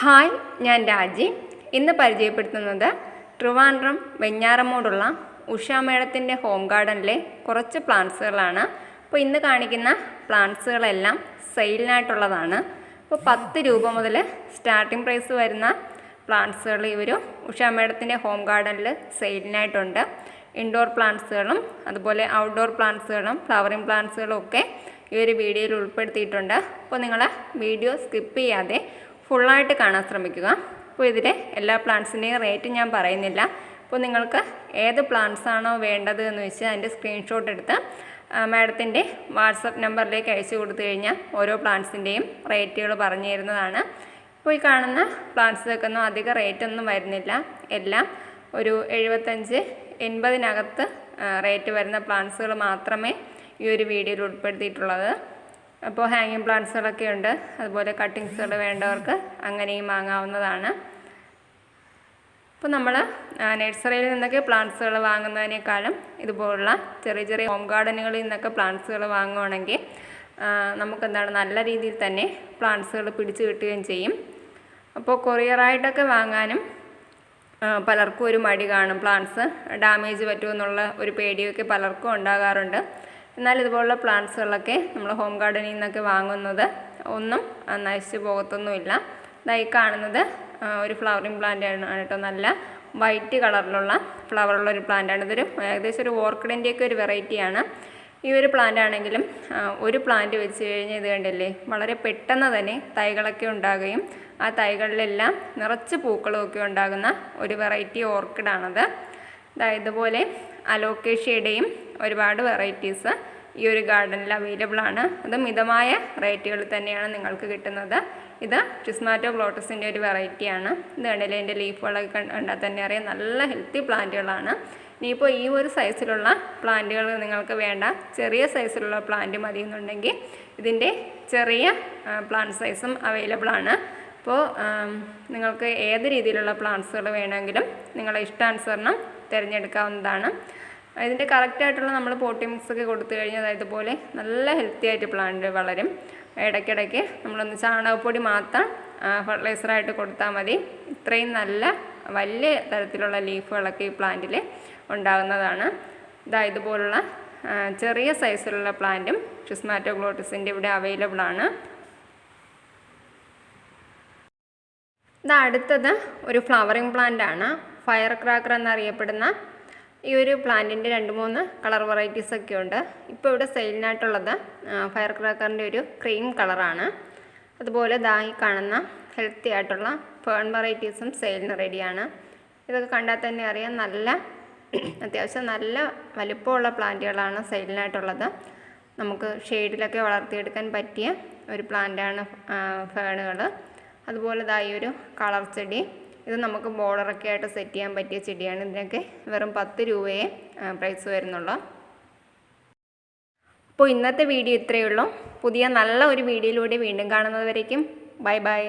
Hi ഞാൻ രാജി. ഇന്ന് പരിചയപ്പെടുത്തുന്നത് ട്രിവാൻഡ്രം വെഞ്ഞാറമോടുള്ള ഉഷ മേഡത്തിന്റെ ഹോം ഗാർഡനിലെ കുറച്ച് പ്ലാന്റ്സുകളാണ് അപ്പോൾ ഇന്ന് കാണിക്കുന്ന പ്ലാന്റ്സുകളെല്ലാം സെയിലിനായിട്ടുള്ളതാണ് അപ്പോൾ പത്ത് രൂപ മുതൽ സ്റ്റാർട്ടിംഗ് പ്രൈസ് വരുന്ന പ്ലാന്റ്സുകൾ ഈ ഒരു ഉഷ ഹോം ഗാർഡനിൽ സെയിലിനായിട്ടുണ്ട് ഇൻഡോർ പ്ലാന്റ്സുകളും അതുപോലെ ഔട്ട്ഡോർ പ്ലാന്റ്സുകളും ഫ്ലവറിങ് പ്ലാന്റ്സുകളും ഒക്കെ ഈ ഒരു വീഡിയോയിൽ ഉൾപ്പെടുത്തിയിട്ടുണ്ട്. അപ്പോൾ നിങ്ങൾ വീഡിയോ സ്കിപ്പ് ചെയ്യാതെ ഫുള്ളായിട്ട് കാണാൻ ശ്രമിക്കുക. അപ്പോൾ ഇതിലെ എല്ലാ പ്ലാന്റ്സിന്റെയും റേറ്റ് ഞാൻ പറയുന്നില്ല. അപ്പോൾ നിങ്ങൾക്ക് ഏത് പ്ലാന്റ്സ് ആണോ വേണ്ടത് എന്ന് വെച്ചാൽ അതിന്റെ സ്ക്രീൻഷോട്ട് എടുത്ത് മാഡത്തിന്റെ വാട്സപ്പ് നമ്പറിലേക്ക് അയച്ചു കൊടുത്തു കഴിഞ്ഞാൽ ഓരോ പ്ലാന്റ്സിന്റെയും റേറ്റുകൾ പറഞ്ഞു തരുന്നതാണ്. ഇപ്പോൾ ഈ കാണുന്ന പ്ലാന്റ്സിലൊക്കൊന്നും അധിക റേറ്റൊന്നും വരുന്നില്ല. എല്ലാം ഒരു എഴുപത്തഞ്ച് എൺപതിനകത്ത് റേറ്റ് വരുന്ന പ്ലാന്റ്സുകൾ മാത്രമേ ഈ ഒരു വീഡിയോയിൽ ഉൾപ്പെടുത്തിയിട്ടുള്ളത്. അപ്പോൾ ഹാങ്ങിങ് പ്ലാന്റ്സുകളൊക്കെ ഉണ്ട് അതുപോലെ കട്ടിങ്സുകൾ വേണ്ടവർക്ക് അങ്ങനെയും വാങ്ങാവുന്നതാണ്. ഇപ്പോൾ നമ്മൾ നഴ്സറിയിൽ നിന്നൊക്കെ പ്ലാന്റ്സുകൾ വാങ്ങുന്നതിനേക്കാളും ഇതുപോലുള്ള ചെറിയ ചെറിയ ഹോം ഗാർഡനുകളിൽ നിന്നൊക്കെ പ്ലാന്റ്സുകൾ വാങ്ങുവാണെങ്കിൽ നമുക്കെന്താണ് നല്ല രീതിയിൽ തന്നെ പ്ലാന്റ്സുകൾ പിടിച്ചു കിട്ടുകയും ചെയ്യും. അപ്പോൾ കൊറിയറായിട്ടൊക്കെ വാങ്ങാനും പലർക്കും ഒരു മടി കാണും. പ്ലാന്റ്സ് ഡാമേജ് പറ്റുമെന്നുള്ള ഒരു പേടിയൊക്കെ പലർക്കും ഉണ്ടാകാറുണ്ട്. എന്നാൽ ഇതുപോലുള്ള പ്ലാന്റ്സുകളൊക്കെ നമ്മൾ ഹോം ഗാർഡനിൽ നിന്നൊക്കെ വാങ്ങുന്നത് ഒന്നും നശിച്ചു പോകത്തൊന്നുമില്ല. ഇതായി കാണുന്നത് ഒരു ഫ്ലവറിങ് പ്ലാന്റ് ആണ് കേട്ടോ. നല്ല വൈറ്റ് കളറിലുള്ള ഫ്ലവറുള്ള ഒരു പ്ലാന്റാണ് ഇതൊരു ഏകദേശം ഒരു ഓർക്കിഡിന്റെയൊക്കെ ഒരു വെറൈറ്റിയാണ് ഈ ഒരു പ്ലാന്റ് ആണെങ്കിലും ഒരു പ്ലാന്റ് വെച്ച് കഴിഞ്ഞാൽ ഇത് കണ്ടല്ലേ? വളരെ പെട്ടെന്ന് തന്നെ തൈകളൊക്കെ ഉണ്ടാകുകയും ആ തൈകളിലെല്ലാം നിറച്ച് പൂക്കളും ഒക്കെ ഉണ്ടാകുന്ന ഒരു വെറൈറ്റി ഓർക്കിഡാണത്. ഇതുപോലെ അലോക്കേഷ്യയുടെയും ഒരുപാട് വെറൈറ്റീസ് ഈ ഒരു ഗാർഡനിൽ അവൈലബിൾ ആണ്. അത് മിതമായ റേറ്റുകളിൽ തന്നെയാണ് നിങ്ങൾക്ക് കിട്ടുന്നത്. ഇത് ക്രിസ്മാറ്റോ ഗ്ലോട്ടസിന്റെ ഒരു വെറൈറ്റിയാണ് ഇത് കണ്ടില്ലേ? എന്റെ ലീഫുകളൊക്കെ കണ്ടാൽ തന്നെ അറിയാം. നല്ല ഹെൽത്തി പ്ലാന്റുകളാണ് ഇനിയിപ്പോൾ ഈ ഒരു സൈസിലുള്ള പ്ലാന്റുകൾ നിങ്ങൾക്ക് വേണ്ട. ചെറിയ സൈസിലുള്ള പ്ലാന്റ് മതി എന്നുണ്ടെങ്കിൽ ഇതിന്റെ ചെറിയ പ്ലാന്റ് സൈസും അവൈലബിൾ ആണ്. അപ്പോൾ നിങ്ങൾക്ക് ഏത് രീതിയിലുള്ള പ്ലാന്റ്സുകൾ വേണമെങ്കിലും നിങ്ങളെ ഇഷ്ടാനുസരണം തിരഞ്ഞെടുക്കാവുന്നതാണ്. ഇതിന്റെ കറക്റ്റായിട്ടുള്ള നമ്മൾ പോട്ടി ഒക്കെ കൊടുത്തു കഴിഞ്ഞാൽ ഇതുപോലെ നല്ല ഹെൽത്തി ആയിട്ട് പ്ലാന്റ് വളരും. ഇടയ്ക്കിടയ്ക്ക് നമ്മളൊന്ന് ചാണകപ്പൊടി മാത്രം ഫെർട്ടിലൈസറായിട്ട് കൊടുത്താൽ മതി. ഇത്രയും നല്ല വലിയ തരത്തിലുള്ള ലീഫുകളൊക്കെ ഈ പ്ലാന്റിൽ ഉണ്ടാകുന്നതാണ് ഇതാ ഇതുപോലുള്ള ചെറിയ സൈസിലുള്ള പ്ലാന്റും ക്രിസ്മാറ്റോഗ്ലോട്ടിസിന്റെ ഇവിടെ അവൈലബിൾ ആണ്. ഇത് അടുത്തത് ഒരു ഫ്ലവറിങ് പ്ലാന്റ് ആണ് ഫയർ ക്രാക്കർ എന്നറിയപ്പെടുന്ന ഈ ഒരു പ്ലാന്റിന്റെ രണ്ട് മൂന്ന് കളർ വെറൈറ്റീസ് ഒക്കെ ഉണ്ട്. ഇപ്പോൾ ഇവിടെ സെയിലിനായിട്ടുള്ളത് ഫയർ ക്രാക്കറിന്റെ ഒരു ക്രീം കളറാണ്. അതുപോലെ ദാഹി കാണുന്ന ഹെൽത്തി ആയിട്ടുള്ള ഫേൺ വെറൈറ്റീസും സെയിലിന് റെഡിയാണ്. ഇതൊക്കെ കണ്ടാൽ തന്നെ അറിയാം നല്ല അത്യാവശ്യം നല്ല വലിപ്പമുള്ള പ്ലാന്റുകളാണ് സെയിലിനായിട്ടുള്ളത്. നമുക്ക് ഷെയ്ഡിലൊക്കെ വളർത്തിയെടുക്കാൻ പറ്റിയ ഒരു പ്ലാന്റാണ് ഫേണുകൾ അതുപോലെ ഇതായി ഒരു കളർ ചെടി ഇത് നമുക്ക് ബോർഡറൊക്കെ ആയിട്ട് സെറ്റ് ചെയ്യാൻ പറ്റിയ ചെടിയാണ്. ഇതിനൊക്കെ വെറും പത്ത് രൂപയെ പ്രൈസ് വരുന്നുള്ളൂ. അപ്പോൾ ഇന്നത്തെ വീഡിയോ ഇത്രയേ ഉള്ളൂ. പുതിയ നല്ല ഒരു വീഡിയോയിലൂടെ വീണ്ടും കാണുന്നതുവരേക്കും ബൈ ബൈ